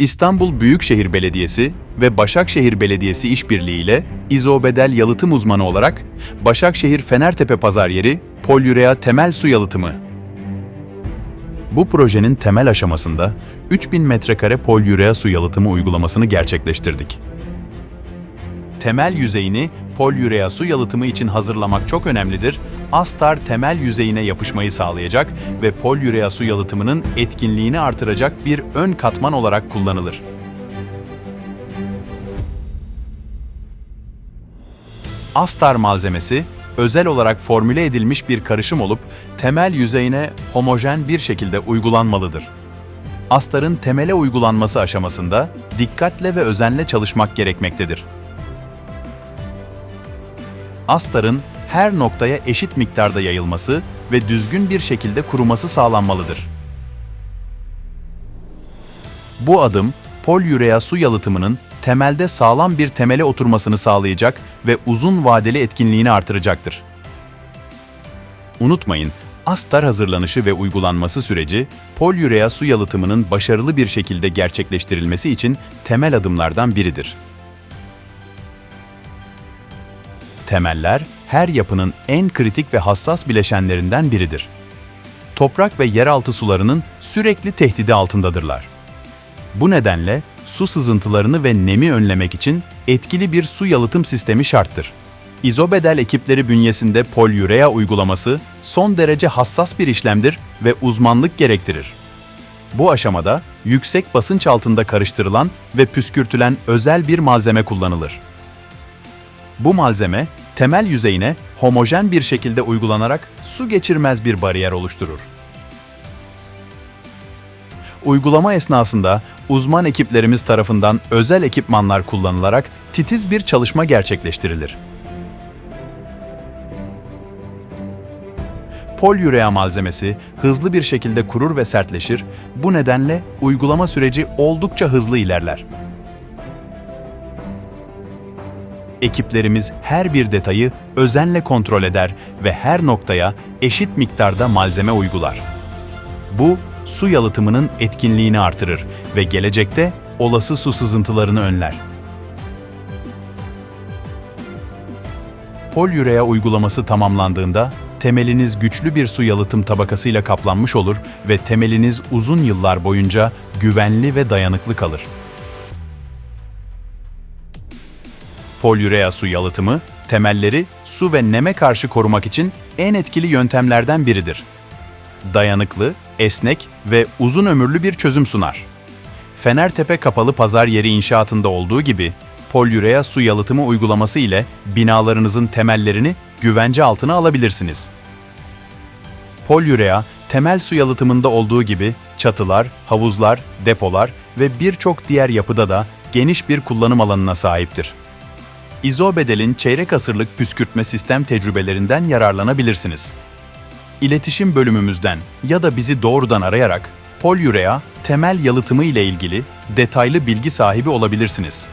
İstanbul Büyükşehir Belediyesi ve Başakşehir Belediyesi işbirliğiyle izobedel yalıtım uzmanı olarak Başakşehir Fenertepe Pazar Yeri Polyurea Temel Su Yalıtımı. Bu projenin temel aşamasında 3000 metrekare polyurea su yalıtımı uygulamasını gerçekleştirdik. Temel yüzeyini polyurea su yalıtımı için hazırlamak çok önemlidir. Astar temel yüzeyine yapışmayı sağlayacak ve polyurea su yalıtımının etkinliğini artıracak bir ön katman olarak kullanılır. Astar malzemesi özel olarak formüle edilmiş bir karışım olup temel yüzeyine homojen bir şekilde uygulanmalıdır. Astarın temele uygulanması aşamasında dikkatle ve özenle çalışmak gerekmektedir. Astarın her noktaya eşit miktarda yayılması ve düzgün bir şekilde kuruması sağlanmalıdır. Bu adım, polyurea su yalıtımının temelde sağlam bir temele oturmasını sağlayacak ve uzun vadeli etkinliğini artıracaktır. Unutmayın, astar hazırlanışı ve uygulanması süreci, polyurea su yalıtımının başarılı bir şekilde gerçekleştirilmesi için temel adımlardan biridir. Temeller, her yapının en kritik ve hassas bileşenlerinden biridir. Toprak ve yeraltı sularının sürekli tehdidi altındadırlar. Bu nedenle su sızıntılarını ve nemi önlemek için etkili bir su yalıtım sistemi şarttır. İzobedel ekipleri bünyesinde polyurea uygulaması son derece hassas bir işlemdir ve uzmanlık gerektirir. Bu aşamada yüksek basınç altında karıştırılan ve püskürtülen özel bir malzeme kullanılır. Bu malzeme temel yüzeyine homojen bir şekilde uygulanarak su geçirmez bir bariyer oluşturur. Uygulama esnasında uzman ekiplerimiz tarafından özel ekipmanlar kullanılarak titiz bir çalışma gerçekleştirilir. Polyurea malzemesi hızlı bir şekilde kurur ve sertleşir. Bu nedenle uygulama süreci oldukça hızlı ilerler. Ekiplerimiz her bir detayı özenle kontrol eder ve her noktaya eşit miktarda malzeme uygular. Bu, su yalıtımının etkinliğini artırır ve gelecekte olası su sızıntılarını önler. Polyurea uygulaması tamamlandığında temeliniz güçlü bir su yalıtım tabakasıyla kaplanmış olur ve temeliniz uzun yıllar boyunca güvenli ve dayanıklı kalır. Polyurea su yalıtımı, temelleri su ve neme karşı korumak için en etkili yöntemlerden biridir. Dayanıklı, esnek ve uzun ömürlü bir çözüm sunar. Fenertepe Kapalı Pazar Yeri inşaatında olduğu gibi, polyurea su yalıtımı uygulaması ile binalarınızın temellerini güvence altına alabilirsiniz. Polyurea, temel su yalıtımında olduğu gibi çatılar, havuzlar, depolar ve birçok diğer yapıda da geniş bir kullanım alanına sahiptir. İzobedel'in çeyrek asırlık püskürtme sistem tecrübelerinden yararlanabilirsiniz. İletişim bölümümüzden ya da bizi doğrudan arayarak Polyurea temel yalıtımı ile ilgili detaylı bilgi sahibi olabilirsiniz.